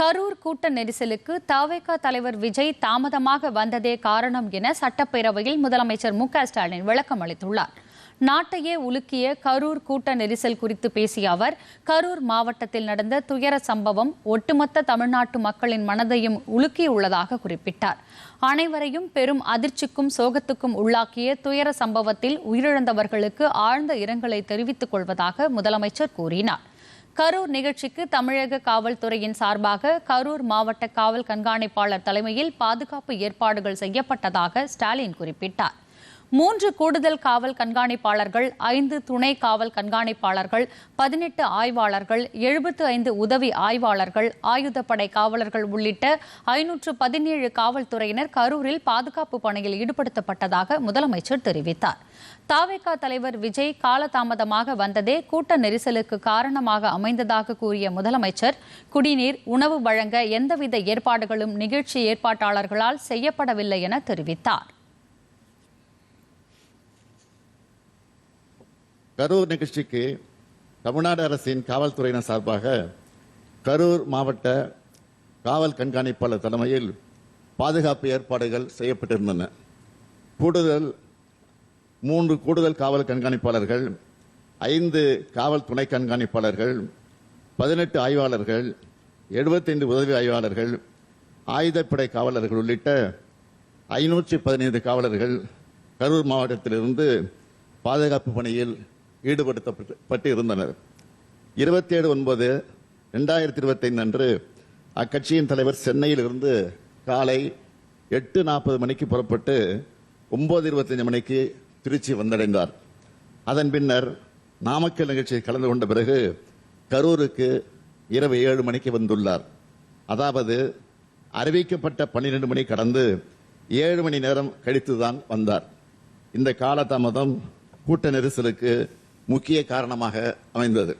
கரூர் கூட்ட நெரிசலுக்கு தவேக தலைவர் விஜய் தாமதமாக வந்ததே காரணம் என சட்டப்பேரவையில் முதலமைச்சர் மு ஸ்டாலின் விளக்கம் அளித்துள்ளார். நாட்டையே உலுக்கிய கரூர் கூட்ட நெரிசல் குறித்து பேசிய அவர் கரூர் மாவட்டத்தில் நடந்த துயர சம்பவம் ஒட்டுமொத்த தமிழ்நாட்டு மக்களின் மனதையும் உலுக்கியுள்ளதாக குறிப்பிட்டார். அனைவரையும் பெரும் அதிர்ச்சிக்கும் சோகத்துக்கும் உள்ளாக்கிய துயர சம்பவத்தில் உயிரிழந்தவர்களுக்கு ஆழ்ந்த இரங்கலை தெரிவித்துக் கொள்வதாக முதலமைச்சர் கூறினார். கரூர் நிகழ்ச்சிக்கு தமிழக காவல்துறையின் சார்பாக கரூர் மாவட்ட காவல் கண்காணிப்பாளர் தலைமையில் பாதுகாப்பு ஏற்பாடுகள் செய்யப்பட்டதாக ஸ்டாலின் குறிப்பிட்டார். மூன்று கூடுதல் காவல் கண்காணிப்பாளர்கள் ஐந்து துணை காவல் கண்காணிப்பாளர்கள் பதினெட்டு ஆய்வாளர்கள் எழுபத்து ஐந்து உதவி ஆய்வாளர்கள் ஆயுதப்படை காவலர்கள் உள்ளிட்ட ஐநூற்று பதினேழு காவல்துறையினர் கரூரில் பாதுகாப்பு பணியில் ஈடுபடுத்தப்பட்டதாக முதலமைச்சர் தெரிவித்தார். தாவேகா தலைவர் விஜய் காலதாமதமாக வந்ததே கூட்ட நெரிசலுக்கு காரணமாக அமைந்ததாக கூறிய முதலமைச்சர் குடிநீர் உணவு வழங்க எந்தவித ஏற்பாடுகளும் நிகழ்ச்சி ஏற்பாட்டாளர்களால் செய்யப்படவில்லை என தெரிவித்தார். கரூர் நிகழ்ச்சிக்கு தமிழ்நாடு அரசின் காவல்துறையினர் சார்பாக கரூர் மாவட்ட காவல் கண்காணிப்பாளர் தலைமையில் பாதுகாப்பு ஏற்பாடுகள் செய்யப்பட்டிருந்தன. கூடுதல் மூன்று கூடுதல் காவல் கண்காணிப்பாளர்கள் ஐந்து காவல் துணை கண்காணிப்பாளர்கள் பதினெட்டு ஆய்வாளர்கள் எழுபத்தைந்து உதவி ஆய்வாளர்கள் ஆயுதப்படை காவலர்கள் உள்ளிட்ட ஐநூற்றி பதினைந்து காவலர்கள் கரூர் மாவட்டத்திலிருந்து பாதுகாப்பு பணியில் ஈடுபடுத்தப்பட்டு இருந்தனர் இருபத்தி ஏழு ஒன்பது ரெண்டாயிரத்தி இருபத்தைந்து அன்று அக்கட்சியின் தலைவர் சென்னையிலிருந்து காலை எட்டு நாற்பது மணிக்கு புறப்பட்டு ஒன்பது இருபத்தஞ்சு மணிக்கு திருச்சி வந்தடைந்தார். அதன் பின்னர் நாமக்கல் நிகழ்ச்சியில் கலந்து கொண்ட பிறகு கரூருக்கு இரவு ஏழு மணிக்கு வந்துள்ளார். அதாவது அறிவிக்கப்பட்ட பன்னிரண்டு மணி கடந்து ஏழு மணி நேரம் கழித்துதான் வந்தார். இந்த காலதாமதம் கூட்ட நெரிசலுக்கு முக்கிய காரணமாக அமைந்தது.